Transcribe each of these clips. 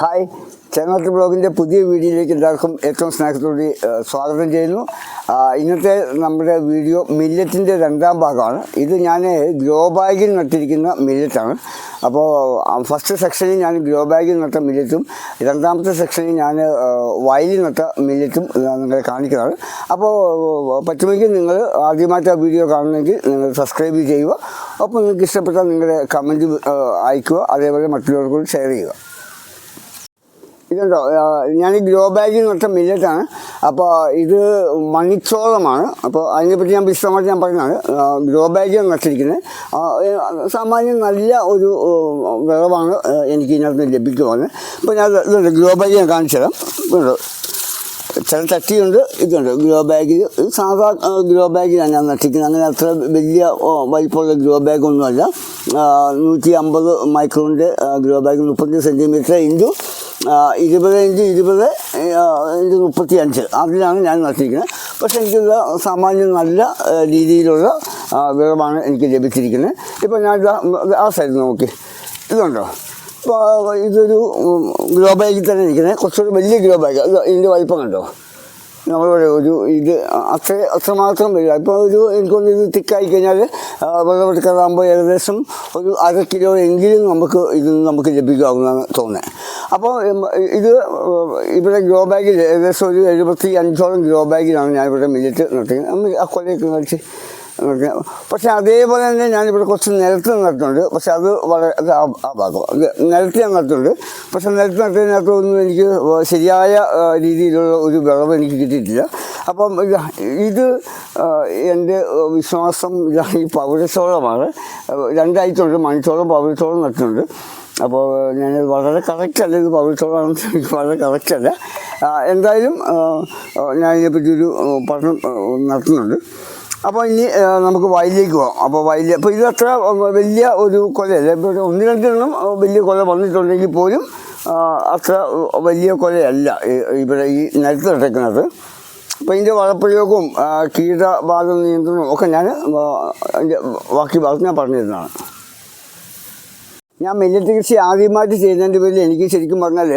Hi. ചേങ്ങാട്ട് ബ്ലോഗിന്റെ പുതിയ വീഡിയോയിലേക്ക് എല്ലാവർക്കും ഏറ്റവും സ്നേഹത്തോടെ സ്വാഗതം ചെയ്യുന്നു. ഇന്നത്തെ നമ്മുടെ വീഡിയോ മില്ലറ്റിന്റെ രണ്ടാം ഭാഗമാണ്. ഇത് ഞാൻ ഗ്രോ ബാഗിൽ നട്ടിരിക്കുന്ന മില്ലറ്റാണ്. അപ്പോൾ ഫസ്റ്റ് സെക്ഷനിൽ ഞാൻ ഗ്രോ ബാഗിൽ നട്ട മില്ലറ്റും രണ്ടാമത്തെ സെക്ഷനിൽ ഞാൻ വയലിൽ നട്ട മില്ലറ്റും നിങ്ങളെ കാണിക്കുന്നതാണ്. അപ്പോൾ പറ്റുമെങ്കിൽ നിങ്ങൾ ആദ്യമായിട്ട് ആ വീഡിയോ കാണണമെങ്കിൽ നിങ്ങൾ സബ്സ്ക്രൈബ് ചെയ്യുക. അപ്പോൾ നിങ്ങൾക്ക് ഇഷ്ടപ്പെട്ടാൽ നിങ്ങളുടെ കമന്റ് അയക്കുക. അതേപോലെ മറ്റുള്ളവർക്കും ഷെയർ ചെയ്യുക. ഇതുണ്ടോ? ഞാൻ ഗ്രോ ബാഗിൽ നട്ട മില്ലറ്റാണ്. അപ്പോൾ ഇത് മണിച്ചോളമാണ് അപ്പോൾ അതിനെപ്പറ്റി ഞാൻ വിശദമായിട്ട് ഞാൻ പറഞ്ഞതാണ്. ഗ്രോ ബാഗിൽ നട്ടിരിക്കുന്നത് സാമാന്യം നല്ല ഒരു വിളവാണ് എനിക്ക് ഇതിനകത്ത് ലഭിക്കുവാണ്. അപ്പോൾ ഞാൻ ഇതുണ്ട്. ഗ്രോ ബാഗ് ഞാൻ കാണിച്ചു തരാം. ചില ചട്ടിയുണ്ട് ഇതുണ്ട്. ഗ്രോ ബാഗിൽ സാധാ ഗ്രോ ബാഗിലാണ് ഞാൻ നട്ടിരിക്കുന്നത്. അങ്ങനെ അത്ര വലിയ വലിപ്പമുള്ള ഗ്രോ ബാഗൊന്നുമല്ല. നൂറ്റി അമ്പത് മൈക്രോണിന്റെ ഗ്രോ ബാഗ് മുപ്പത്തി സെന്റിമീറ്റർ ഇന്റു ഇരുപത് ഇഞ്ച് ഇരുപത് ഇഞ്ച് മുപ്പത്തി അഞ്ച് അതിലാണ് ഞാൻ നട്ടിരിക്കുന്നത്. പക്ഷേ എനിക്കുള്ള സാമാന്യം നല്ല രീതിയിലുള്ള വിളവാണ് എനിക്ക് ലഭിച്ചിരിക്കുന്നത്. ഇപ്പോൾ ഞാൻ ആ സൈഡ് നോക്കി. ഇതുണ്ടോ? ഇപ്പോൾ ഇതൊരു ഗ്രോ ബാഗിൽ തന്നെ ഇരിക്കുന്നത് കുറച്ചുകൂടി വലിയ ഗ്രോ ബാഗ്. ഇതിന്റെ വലിപ്പം കണ്ടോ? നമ്മളുടെ ഒരു ഇത് അത്ര അത്രമാത്രം വരിക ഇപ്പോൾ ഒരു എനിക്കൊന്ന് ഇത് തിക്കായി കഴിഞ്ഞാൽ വെള്ളമെടുക്കാറാകുമ്പോൾ ഏകദേശം ഒരു അര കിലോ എങ്കിലും നമുക്ക് ഇത് നമുക്ക് ലഭിക്കാവുന്നതാണ് തോന്നുന്നത് അപ്പോൾ ഇത് ഇവിടെ ഗ്രോ ബാഗിൽ ഏകദേശം ഒരു എഴുപത്തി അഞ്ചോളം ഗ്രോ ബാഗിലാണ് ഞാൻ ഇവിടെ മില്ലറ്റ് നട്ടിരിക്കുന്നത് നമ്മൾ ആ കൊല്ലയൊക്കെ. പക്ഷെ അതേപോലെ തന്നെ ഞാനിവിടെ കുറച്ച് നിലത്ത് നട്ടിട്ടുണ്ട് പക്ഷെ അത് വളരെ അത് ആ ആ ഭാഗം. അത് നിലത്ത് ഞാൻ നട്ടിട്ടുണ്ട് പക്ഷെ നിലത്ത് ഒന്നും എനിക്ക് ശരിയായ രീതിയിലുള്ള ഒരു വിളവ് എനിക്ക് കിട്ടിയിട്ടില്ല. അപ്പം ഇത് എന്റെ വിശ്വാസം ഈ പൗരസോളമാണ്. രണ്ടായിട്ടുണ്ട്. മണിച്ചോളം പൗരസോളം നട്ടിട്ടുണ്ട്. അപ്പോൾ ഞാൻ വളരെ കറക്റ്റല്ല ഇത് പൗരസോളാണെന്ന് എനിക്ക് വളരെ കറക്റ്റല്ല എന്തായാലും ഞാൻ ഇതിനെപ്പറ്റി ഒരു പഠനം നടത്തുന്നുണ്ട്. അപ്പോൾ ഇനി നമുക്ക് വയലിലേക്ക് പോകാം അപ്പോൾ വയലിൽ അപ്പോൾ ഇത് അത്ര വലിയ ഒരു കൊലയല്ല. ഇപ്പോൾ ഒന്ന് രണ്ടെണ്ണം വലിയ കൊല വന്നിട്ടുണ്ടെങ്കിൽ പോലും അത്ര വലിയ കൊലയല്ല ഇവിടെ ഈ നിലത്ത് കിടക്കുന്നത് അപ്പോൾ ഇതിന്റെ വളപ്രയോഗവും കീടബാധ നിയന്ത്രണവും ഒക്കെ ഞാൻ അതിന്റെ ബാക്കി ഭാഗത്ത് ഞാൻ പറഞ്ഞു തരുന്നതാണ് ഞാൻ മില്ലറ്റ് കൃഷി ആദ്യമായിട്ട് ചെയ്യുന്നതിന്റെ പേരിൽ എനിക്ക് ശരിക്കും പറഞ്ഞാൽ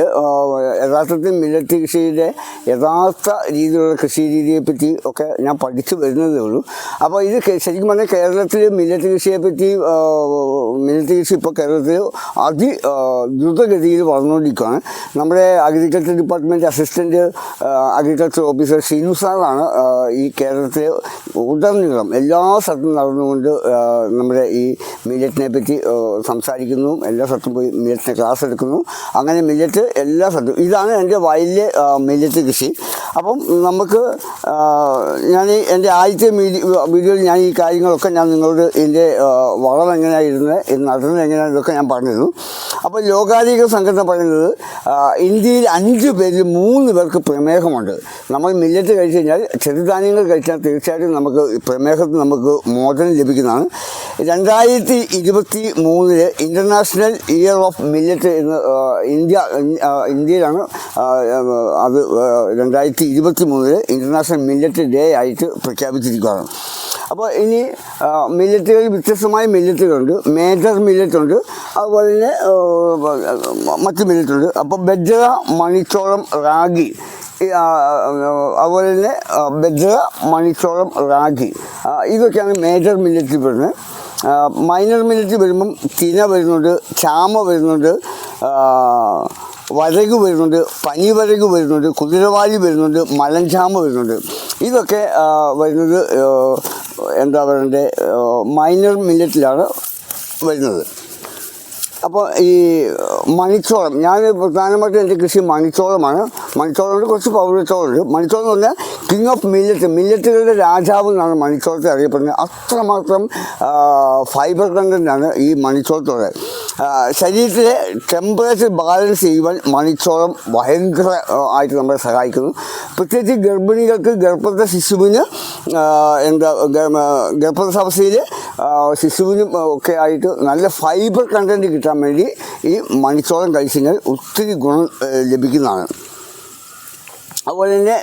യഥാർത്ഥത്തിൽ മില്ലറ്റ് കൃഷിയുടെ യഥാർത്ഥ രീതിയിലുള്ള കൃഷി രീതിയെപ്പറ്റി ഒക്കെ ഞാൻ പഠിച്ചു വരുന്നതേ ഉള്ളൂ. അപ്പോൾ ഇത് ശരിക്കും പറഞ്ഞാൽ കേരളത്തിൽ മില്ലറ്റ് കൃഷിയെപ്പറ്റി മില്ലറ്റ് കൃഷി ഇപ്പോൾ കേരളത്തിൽ അതി ദ്രുതഗതിയിൽ വളർന്നുകൊണ്ടിരിക്കുകയാണ്. നമ്മുടെ agriculture department assistant agriculture officer Sheenu സാറാണ് ഈ കേരളത്തിലെ ഉടനീളം എല്ലാ സ്ഥലത്തും നടന്നുകൊണ്ട് നമ്മുടെ ഈ മില്ലറ്റിനെ പറ്റി ആ, സംസാരിക്കുന്നു എല്ലാ സ്ഥലത്തും പോയി മില്ലറ്റിന് ക്ലാസ് എടുക്കുന്നു. അങ്ങനെ മില്ലറ്റ് എല്ലാ സ്ഥലത്തും ഇതാണ് എന്റെ വയലിലെ മില്ലറ്റ് കൃഷി. അപ്പം നമുക്ക് ഞാൻ എന്റെ ആദ്യത്തെ വീഡിയോയിൽ ഞാൻ ഈ കാര്യങ്ങളൊക്കെ ഞാൻ നിങ്ങളോട് ഇതിന്റെ വളം എങ്ങനെയായിരുന്നത് ഇത് നടന്നത് എങ്ങനെയാണ് ഇതൊക്കെ ഞാൻ പറഞ്ഞിരുന്നു. അപ്പോൾ ലോകാരോഗ്യ സംഘടന പറയുന്നത് ഇന്ത്യയിൽ അഞ്ച് പേരിൽ മൂന്ന് പേർക്ക് പ്രമേഹമുണ്ട്. നമ്മൾ മില്ലറ്റ് കഴിച്ച് കഴിഞ്ഞാൽ ചെറുധാന്യങ്ങൾ കഴിച്ചാൽ തീർച്ചയായിട്ടും നമുക്ക് പ്രമേഹത്തിന് നമുക്ക് മോചനം ലഭിക്കുന്നതാണ്. രണ്ടായിരത്തി ഇരുപത്തി മൂന്നിൽ ഇന്റർനാഷണൽ ഇയർ ഓഫ് മില്ലറ്റ് എന്ന് ഇന്ത്യ ഇന്ത്യയിലാണ് അത് രണ്ടായിരത്തി ഇരുപത്തി മൂന്നിൽ ഇന്റർനാഷണൽ മില്ലറ്റ് ഡേ ആയിട്ട് പ്രഖ്യാപിച്ചിരിക്കുകയാണ്. അപ്പോൾ ഇനി മില്ലറ്റുകൾ വ്യത്യസ്തമായ മില്ലറ്റുകളുണ്ട് മേജർ മില്ലറ്റുണ്ട് അതുപോലെ തന്നെ മറ്റ് മില്ലറ്റ് ഉണ്ട്. അപ്പോൾ ബജ്ര മണിച്ചോളം റാഗി അതുപോലെ തന്നെ ബജ്ര മണിച്ചോളം റാഗി ഇതൊക്കെയാണ് മേജർ മില്ലറ്റിൽ ആ, മൈനർ മിനിറ്റ് വരുമ്പം തിന വരുന്നുണ്ട് ചാമ വരുന്നുണ്ട് വരകു വരുന്നുണ്ട് പനി വരകു വരുന്നുണ്ട് കുതിരവാലി വരുന്നുണ്ട് മലഞ്ചാമ വരുന്നുണ്ട്. ഇതൊക്കെ വരുന്നത് എന്താ പറയണ്ടേ മൈനർ മില്ലറ്റിലാണ് വരുന്നത്. അപ്പോൾ ഈ മണിച്ചോളം ഞാൻ പ്രധാനമായിട്ടും എന്റെ കൃഷി മണിച്ചോളമാണ്. മണിച്ചോളമുണ്ട് കുറച്ച് പൗരച്ചോളമുണ്ട് മണിച്ചോളം എന്ന് പറഞ്ഞാൽ കിങ് ഓഫ് മില്ലറ്റ് മില്ലറ്റുകളുടെ രാജാവ് എന്നാണ് മണിച്ചോളത്തെ അറിയപ്പെടുന്നത്. അത്രമാത്രം ഫൈബർ കണ്ടന്റാണ് ഈ മണിച്ചോളത്തുള്ളത് ശരീരത്തിലെ ടെമ്പറേച്ചർ ബാലൻസ് ചെയ്യുവാൻ മണിച്ചോളം ഭയങ്കര ആയിട്ട് നമ്മളെ സഹായിക്കുന്നു. പ്രത്യേകിച്ച് ഗർഭിണികൾക്ക് ഗർഭത്തെ ശിശുവിന് എന്താ ഗ- ഗർഭസ്ഥാവസ്ഥയിൽ ശിശുവിനും ഒക്കെ ആയിട്ട് നല്ല ഫൈബർ കണ്ടന്റ് കിട്ടാൻ വേണ്ടി ഈ മണിച്ചോളം കഴിച്ചു കഴിഞ്ഞാൽ ഒത്തിരി ഗുണം ലഭിക്കുന്നതാണ്. അതുപോലെ തന്നെ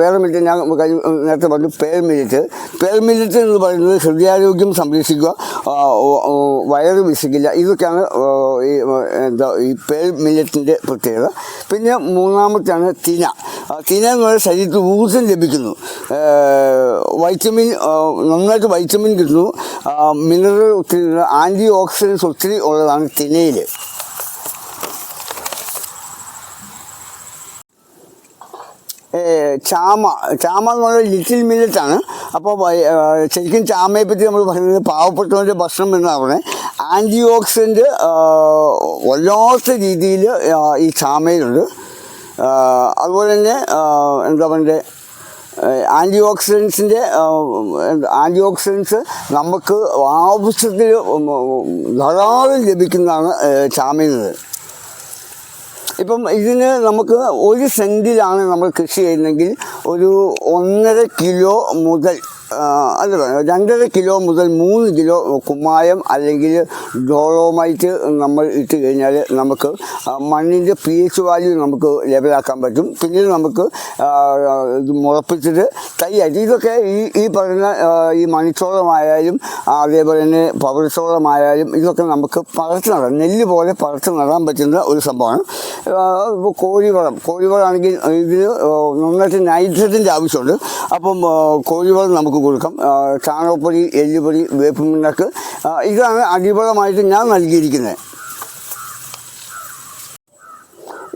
വേറെ മില്ലറ്റ് ഞാൻ നേരത്തെ പറഞ്ഞു പേർ മില്ലറ്റ് പേർ മില്ലറ്റ് എന്ന് പറയുന്നത് ഹൃദയാരോഗ്യം സംരക്ഷിക്കുക വയറ് വിശക്കില്ല ഇതൊക്കെയാണ് ഈ എന്താ ഈ പേർ മില്ലറ്റിന്റെ പ്രത്യേകത. പിന്നെ മൂന്നാമത്തെയാണ് തിന. തിന എന്ന് പറയുന്നത് ശരീരത്തിൽ ഊർജം ലഭിക്കുന്നു. വൈറ്റമിൻ നന്നായിട്ട് വൈറ്റമിൻ കിട്ടുന്നു. മിനറൽ ഒത്തിരി ആന്റി ഓക്സിഡൻസ് ഒത്തിരി ഉള്ളതാണ് തിനയിൽ ചാമ. ചാമ എന്ന് പറയുന്നത് ലിറ്റിൽ മില്ലറ്റ് ആണ്. അപ്പോൾ ശരിക്കും ചാമയെ പറ്റി നമ്മൾ പറയുന്നത് പാവപ്പെട്ടവന്റെ ഭക്ഷണം എന്നാണ് പറയുന്നത് ആന്റി ഓക്സിഡന്റ് വല്ലാത്ത രീതിയിൽ ഈ ചാമയിലുണ്ട്. അതുപോലെ തന്നെ എന്താ പറയുക ആന്റി ഓക്സിഡൻസിന്റെ ആന്റി ഓക്സിഡൻസ് നമുക്ക് ആവശ്യത്തിൽ ധാരാളം ലഭിക്കുന്നതാണ് ചാമയിൽ നിന്ന് ഇപ്പം ഇതിന് നമുക്ക് ഒരു സെന്റിലാണ് നമ്മൾ കൃഷി ചെയ്യുന്നതെങ്കിൽ ഒരു ഒന്നര കിലോ മുതൽ അല്ല രണ്ടര കിലോ മുതൽ മൂന്ന് കിലോ കുമ്മായം അല്ലെങ്കിൽ ഡോളോമൈറ്റ് നമ്മൾ ഇട്ട് കഴിഞ്ഞാൽ നമുക്ക് മണ്ണിന്റെ പി എച്ച് വാല്യൂ നമുക്ക് ലെവലാക്കാൻ പറ്റും. പിന്നീട് നമുക്ക് ഇത് മുളപ്പിച്ചിട്ട് തൈയായിട്ട് ഇതൊക്കെ ഈ ഈ പറയുന്ന ഈ മണിച്ചോളമായാലും അതേപോലെ തന്നെ പവഴച്ചോളമായാലും ഇതൊക്കെ നമുക്ക് പറച്ച് നടാം. നെല്ല് പോലെ പറച്ച് നടാൻ പറ്റുന്ന ഒരു സംഭവമാണ്. ഇപ്പോൾ കോഴിവളം. കോഴിവളമാണെങ്കിൽ ഇതിന് നന്നായിട്ട് നൈട്രജന്റെ ആവശ്യമുണ്ട്. അപ്പം കോഴിവളം നമുക്ക് കൊടുക്കാം. ചാണകപ്പൊടി എല്ലുപൊടി വേപ്പ് പിണ്ണാക്ക് ആ, ഇതാണ് അടിവളമായിട്ട് ഞാൻ നൽകിയിരിക്കുന്നത്.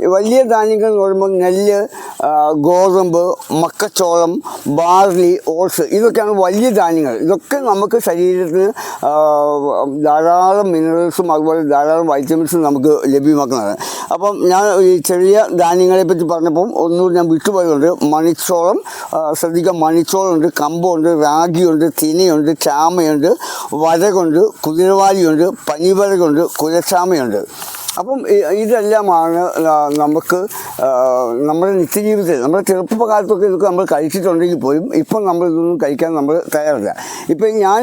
വലിയ ധാന്യങ്ങൾ എന്ന് പറയുമ്പോൾ നെല്ല് ഗോതമ്പ് മക്കച്ചോളം ബാർലി ഓട്സ് ഇതൊക്കെയാണ് വലിയ ധാന്യങ്ങൾ. ഇതൊക്കെ നമുക്ക് ശരീരത്തിന് ധാരാളം മിനറൽസും അതുപോലെ ധാരാളം വൈറ്റമിൻസും നമുക്ക് ലഭ്യമാക്കുന്നതാണ്. അപ്പം ഞാൻ ഈ ചെറിയ ധാന്യങ്ങളെ പറ്റി പറഞ്ഞപ്പം ഒന്നുകൂടി ഞാൻ വിട്ടുപോയുണ്ട് മണിച്ചോളം ആ, ശ്രദ്ധിക്കാം മണിച്ചോളമുണ്ട് കമ്പുണ്ട് റാഗിയുണ്ട് തിനയുണ്ട് ചാമയുണ്ട് വരകുണ്ട് കുതിരവാലിയുണ്ട് പനിവരകുണ്ട് കുലച്ചാമയുണ്ട്. അപ്പം ഇതെല്ലാമാണ് നമുക്ക് നമ്മുടെ നിത്യജീവിതത്തിൽ നമ്മുടെ ചെറുപ്പകാലത്തൊക്കെ ഇതൊക്കെ നമ്മൾ കഴിച്ചിട്ടുണ്ടെങ്കിൽ പോലും ഇപ്പം നമ്മൾ ഇതൊന്നും കഴിക്കാൻ നമ്മൾ തയ്യാറില്ല. ഇപ്പം ഞാൻ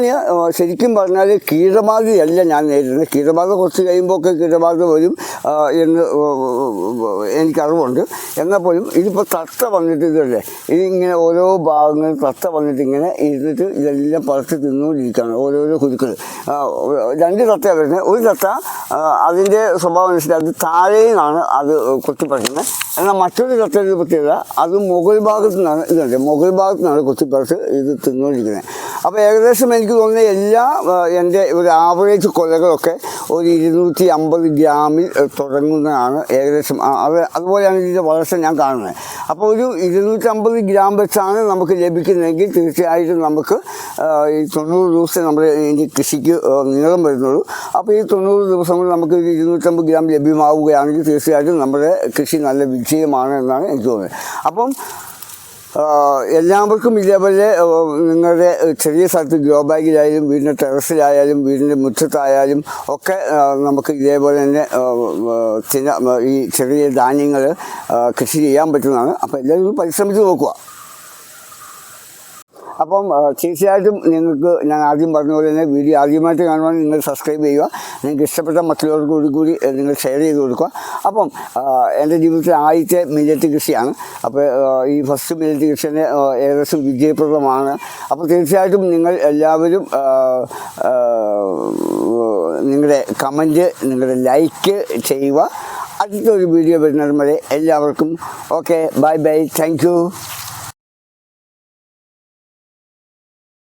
ശരിക്കും പറഞ്ഞാൽ കീടബാധയല്ല ഞാൻ നേരിടുന്നത്. കീടബാധ കുറച്ച് കഴിയുമ്പോൾ ഒക്കെ കീടബാധ വരും എന്ന് എനിക്കറിവുണ്ട്. എന്നാൽ പോലും ഇതിപ്പോൾ തത്ത വന്നിട്ട് ഇതല്ലേ? ഇതിങ്ങനെ ഓരോ ഭാഗങ്ങളും തത്ത വന്നിട്ട് ഇങ്ങനെ ഇരുന്നിട്ട് ഇതെല്ലാം പറിച്ച് തിന്നുകൊണ്ടിരിക്കുകയാണ് ഓരോരോ കുരുക്കൾ. രണ്ട് തത്തയാണ് വരുന്നത്. ഒരു തത്ത അതിന്റെ സ്വഭാവം അനുസരിച്ച് അത് താഴെയാണ് അത് കൊത്തിപ്പറിക്കുന്നത് എന്നാൽ മറ്റൊരു തത്തയുടെ പ്രത്യേകത അത് മുകൾ ഭാഗത്തു നിന്നാണ് ഇതുണ്ട് മുകൾ ഭാഗത്തു നിന്നാണ് കൊത്തിപ്പറിച്ച് ഇത് തിന്നുകൊണ്ടിരിക്കുന്നത്. അപ്പോൾ ഏകദേശം എനിക്ക് തോന്നുന്ന എല്ലാ എന്റെ ഒരു ആവറേജ് കൊലകളൊക്കെ ഒരു ഇരുന്നൂറ്റി അമ്പത് ഗ്രാമിൽ തുടങ്ങുന്നതാണ് ഏകദേശം. അത് അതുപോലെയാണ് ഇതിന്റെ വളർച്ച ഞാൻ കാണുന്നത്. അപ്പോൾ ഒരു ഇരുന്നൂറ്റമ്പത് ഗ്രാം വെച്ചാണ് നമുക്ക് ലഭിക്കുന്നതെങ്കിൽ തീർച്ചയായിട്ടും നമുക്ക് ഈ തൊണ്ണൂറ് ദിവസം നമ്മുടെ ഇതിന്റെ കൃഷിക്ക് നീളം വരുന്നുള്ളൂ. അപ്പോൾ ഈ തൊണ്ണൂറ് ദിവസം കൊണ്ട് നമുക്ക് ഒരു ഇരുന്നൂറ്റമ്പത് ഗ്രാം ലഭ്യമാവുകയാണെങ്കിൽ തീർച്ചയായിട്ടും നമ്മുടെ കൃഷി നല്ല വിജയമാണ് എന്നാണ് എനിക്ക് തോന്നുന്നത്. അപ്പം എല്ലാവർക്കും ഇതേപോലെ നിങ്ങളുടെ ചെറിയ സ്ഥലത്ത് ഗ്രോ ബാഗിലായാലും വീടിന്റെ ടെറസിലായാലും വീടിന്റെ മുറ്റത്തായാലും ഒക്കെ നമുക്ക് ഇതേപോലെ തന്നെ ചില ഈ ചെറിയ ധാന്യങ്ങൾ കൃഷി ചെയ്യാൻ പറ്റുന്നതാണ്. അപ്പോൾ എല്ലാവരും പരിശ്രമിച്ച് നോക്കുക. അപ്പം തീർച്ചയായിട്ടും നിങ്ങൾക്ക് ഞാൻ ആദ്യം പറഞ്ഞ പോലെ തന്നെ വീഡിയോ ആദ്യമായിട്ട് കാണുവാൻ നിങ്ങൾ സബ്സ്ക്രൈബ് ചെയ്യുക. നിങ്ങൾക്ക് ഇഷ്ടപ്പെട്ട മറ്റുള്ളവർക്ക് കൂടി കൂടി നിങ്ങൾ ഷെയർ ചെയ്ത് കൊടുക്കുക. അപ്പം എന്റെ ജീവിതത്തിൽ ആദ്യത്തെ മില്ലറ്റ് കൃഷിയാണ്. അപ്പോൾ ഈ ഫസ്റ്റ് മില്ലറ്റ് കൃഷി തന്നെ ഏകദേശം വിജയപ്രദമാണ്. അപ്പോൾ തീർച്ചയായിട്ടും നിങ്ങൾ എല്ലാവരും നിങ്ങളുടെ കമന്റ് നിങ്ങളുടെ ലൈക്ക് ചെയ്യുക. അടുത്തൊരു വീഡിയോ വരുന്നത് വരെ എല്ലാവർക്കും ഓക്കെ ബൈ ബൈ താങ്ക്